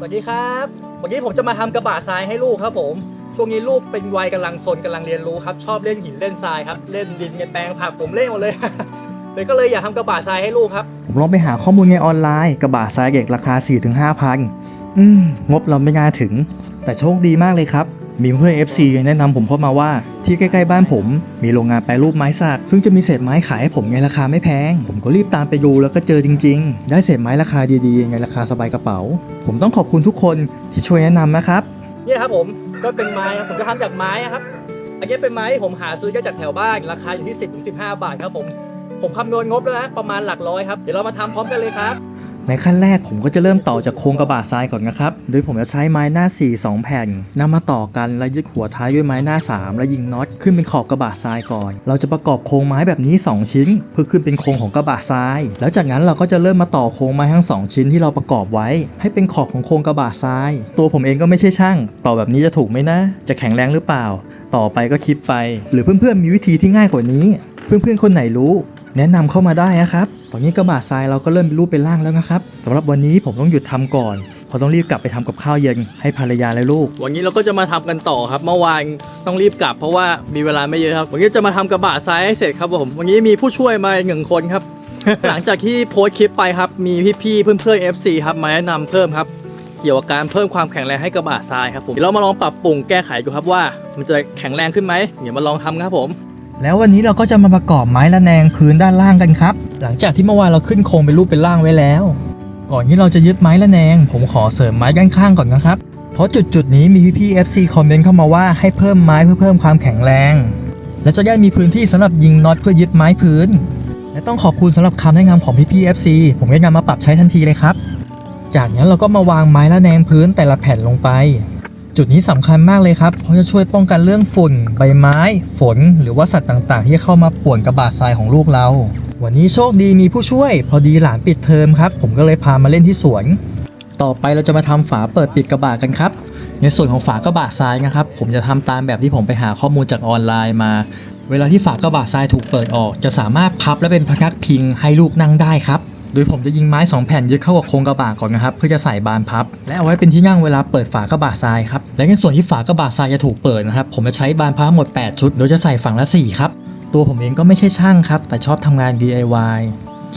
สวัสดีครับวันนี้ผมจะมาทำกระบะทรายให้ลูกครับผม ช่วงนี้ลูกเป็นวัยกำลังซนกำลังเรียนรู้ครับ ชอบเล่นหินเล่นทรายครับ เล่นดินในแปลงผักผมเล่นหมดเลยเลยก็เลยอยากทำกระบะทรายให้ลูกครับ ผมลองไปหาข้อมูลในออนไลน์ กระบะทรายเด็กราคา 4-5พันอืมงบเราไม่น่าถึง แต่โชคดีมากเลยครับ มีเพื่อน FC ยังแนะนำผมเข้ามาว่าที่ใกล้ๆบ้านผม มีโรงงานแปรรูปไม้สักซึ่งจะมีเศษไม้ขายให้ผมในราคาไม่แพง ผมก็รีบตามไปดูแล้วก็เจอจริง ๆ ได้เศษไม้ราคาดีๆในราคาสบายกระเป๋า ผมต้องขอบคุณทุกคนที่ช่วยแนะนำนะครับเนี่นะครับผมก็เป็นไม้ผมจะทำจากไม้ครับอันนี้เป็นไม้ที่ผมหาซื้อได้จากแถวบ้านราคาอยู่ที่ 10ถึง15 บาทครับผมผมคำนวณงบแล้วนะประมาณหลักร้อยครับเดี๋ยวเรามาทำพร้อมกันเลยครับ ในขั้นแรกผมก็จะเริ่มต่อจากโครงกระบะทรายก่อนนะครับ โดยผมจะใช้ไม้หน้า 4 2 แผ่นนำมาต่อกันและยึดหัวท้ายด้วยไม้หน้า 3 และยิงน็อตขึ้นเป็นขอบกระบะทรายก่อน เราจะประกอบโครงไม้แบบนี้ 2 ชิ้น เพื่อขึ้นเป็นโครงของกระบะทราย แล้วจากนั้นเราก็จะเริ่มมาต่อโครงไม้ทั้ง 2 ชิ้นที่เราประกอบไว้ ให้เป็นขอบของโครงกระบะทราย ตัวผมเองก็ไม่ใช่ช่าง ต่อแบบนี้จะถูกไหมนะ จะแข็งแรงหรือเปล่า ต่อไปก็คิดไป หรือเพื่อนๆมีวิธีที่ง่ายกว่านี้ เพื่อนๆคนไหนรู้ แนะนำเข้ามาได้นะครับ ตอนนี้กระบะทรายเราก็เริ่มเป็นรูปเป็นร่างแล้วนะครับสำหรับวันนี้ผมต้องหยุดทำก่อนเพราะต้องรีบกลับไปทำกับข้าวเย็นให้ภรรยาและลูก วันนี้เราก็จะมาทำกันต่อครับ เมื่อวานต้องรีบกลับเพราะว่ามีเวลาไม่เยอะครับ วันนี้จะมาทำกระบะทรายให้เสร็จครับผม วันนี้มีผู้ช่วยมาหนึ่งคนครับ หลังจากที่โพสต์คลิปไปครับ มีพี่ๆเพื่อนๆ FC ครับมาแนะนำเพิ่มครับ เกี่ยวกับการเพิ่มความแข็งแรงให้กระบะทรายครับผมเดี๋ยวเรามาลองปรับปรุงแก้ไขดูครับว่า มันจะแข็งแรงขึ้นไหมเดี๋ยวมาลองทำครับผม แล้ววันนี้เราก็จะมาประกอบไม้ระแนงพื้นด้านล่างกันครับ หลังจากที่เมื่อวานเราขึ้นโครงเป็นรูปเป็นร่างไว้แล้ว ก่อนที่เราจะยึดไม้ระแนง ผมขอเสริมไม้ด้านข้างก่อนนะครับ เพราะจุดจุดๆนี้มีพี่ๆ FC คอมเมนต์เข้ามาว่าให้เพิ่มไม้เพื่อเพิ่มความแข็งแรง และจะได้มีพื้นที่สำหรับยิงน็อตเพื่อยึดไม้พื้น และต้องขอบคุณสำหรับคำแนะนำของพี่ๆ FC ผมได้นำมาปรับใช้ทันทีเลยครับ จากนั้นเราก็มาวางไม้ระแนงพื้นแต่ละแผ่นลงไป จุดนี้สำคัญมากเลยครับ เพราะจะช่วยป้องกันเรื่องฝุ่น ใบไม้ ฝน หรือว่าสัตว์ต่างๆ ที่เข้ามาป่วนกระบะทรายของลูกเรา วันนี้โชคดีมีผู้ช่วย พอดีหลานปิดเทอมครับ ผมก็เลยพามาเล่นที่สวน ต่อไปเราจะมาทำฝาเปิดปิดกระบะกันครับ ในส่วนของฝากระบะทรายนะครับ ผมจะทำตามแบบที่ผมไปหาข้อมูลจากออนไลน์มา เวลาที่ฝากระบะทรายถูกเปิดออก จะสามารถพับและเป็นพนักพิงให้ลูกนั่งได้ครับ โดยผมจะยิงไม้สองแผ่นยึดเข้ากับโครงกระบะก่อนนะครับเพื่อจะใส่บานพับ และเอาไว้เป็นที่นั่งเวลาเปิดฝากระบะทรายครับและในส่วนที่ฝากระบะทรายจะถูกเปิดนะครับผมจะใช้บานพับทั้งหมด 8 ชุด โดยจะใส่ฝั่งละ 4 ครับ ตัวผมเองก็ไม่ใช่ช่างครับ แต่ชอบทำงาน DIY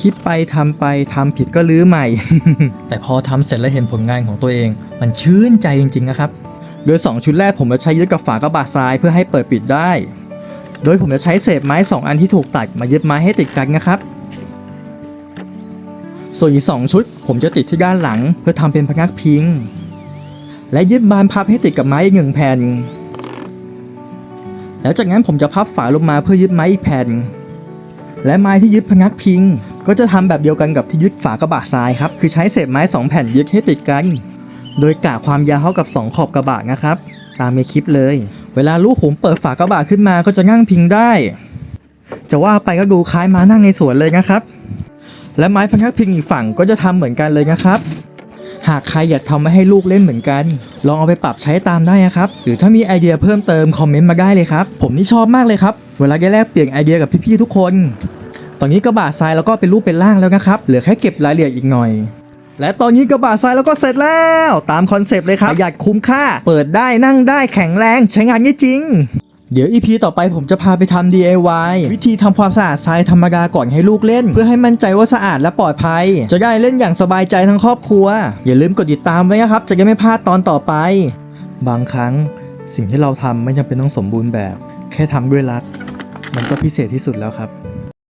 คิดไปทำไปทำผิดก็รื้อใหม่ แต่พอทำเสร็จแล้วเห็นผลงานของตัวเอง มันชื่นใจจริงๆนะครับโดย 2 ชุดแรกผมจะใช้ยึดกับฝากระบะทรายเพื่อให้เปิดปิดได้ โดยผมจะใช้เศษไม้ 2 อันที่ถูกตัดมายึดไม้ให้ติดกันนะครับ ส่วนอีก2ชุด ผมจะติดที่ด้านหลัง เพื่อทำเป็นพนักพิง และยึดบานพับให้ติดกับไม้อีกหนึ่งแผ่น แล้วจากนั้นผมจะพับฝาลงมาเพื่อยึดไม้อีกแผ่น และไม้ที่ยึดพนักพิง ก็จะทำแบบเดียวกันกับที่ยึดฝากระบะทรายครับ คือใช้เศษไม้2แผ่นยึดให้ติดกัน โดยกะความยาวเท่ากับ 2 ขอบกระบะนะครับ ตามในคลิปเลย เวลาลูกผมเปิดฝากระบะขึ้นมาก็จะนั่งพิงได้ จะว่าไปก็ดูคล้ายม้านั่งในสวนเลยนะครับ และไม้พนักพิงอีกฝั่งก็จะทำเหมือนกันเลยนะครับ หากใครอยากทำมาให้ลูกเล่นเหมือนกัน ลองเอาไปปรับใช้ตามได้นะครับ หรือถ้ามีไอเดียเพิ่มเติมคอมเมนต์มาได้เลยครับ ผมนี่ชอบมากเลยครับ เวลาได้แลกเปลี่ยนไอเดียกับพี่ๆทุกคน ตอนนี้กระบะทรายแล้วก็เป็นรูปเป็นร่างแล้วนะครับ เหลือแค่เก็บรายละเอียดอีกหน่อย และตอนนี้กระบะทรายแล้วก็เสร็จแล้ว ตามคอนเซปต์เลยครับประหยัดคุ้มค่า เปิดได้นั่งได้แข็งแรง ใช้งานได้จริง เดี๋ยวอีพีต่อไปผมจะพาไปทำ DIY วิธีทำความสะอาดทรายธรรมดาก่อนให้ลูกเล่น เพื่อให้มั่นใจว่าสะอาดและปลอดภัย จะได้เล่นอย่างสบายใจทั้งครอบครัว อย่าลืมกดติดตามไว้นะครับ จะได้ไม่พลาดตอนต่อไป บางครั้งสิ่งที่เราทำไม่จำเป็นต้องสมบูรณ์แบบ แค่ทำด้วยรัก มันก็พิเศษที่สุดแล้วครับ